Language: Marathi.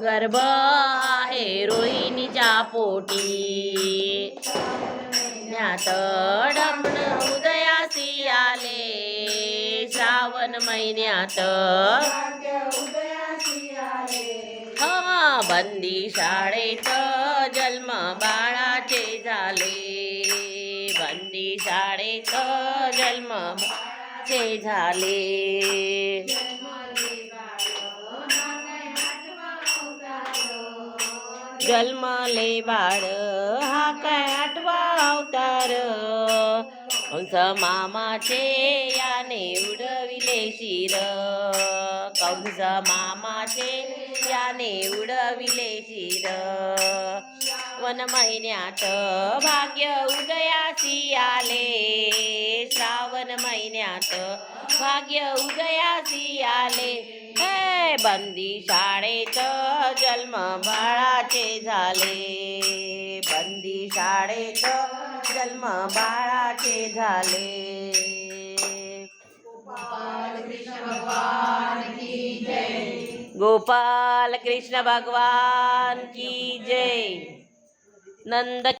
गर्भ आहे रोहिणीच्या पोटी. ज्ञात डमण उदयासी आले. श्रावण महिन्यात बंदी शाळेत जन्म बाळाचे झाले. बंदी शाळेत जन्म बाळाचे झाले. जन्मले बाळ हा काय आठवा अवतार? कंस मामाचे याने उडविले शिर. कंस मामाचे याने उडविले शिर. वन महिन्यात भाग्य उदयासी आले श्रावण महिन्यात भाग्य उदयासी आले हे बंदी शाळेत जन्म बाळाचे झाले. बंदी शाळेत जन्म बाळाचे झाले. गोपाल कृष्ण भगवान की जय. नंद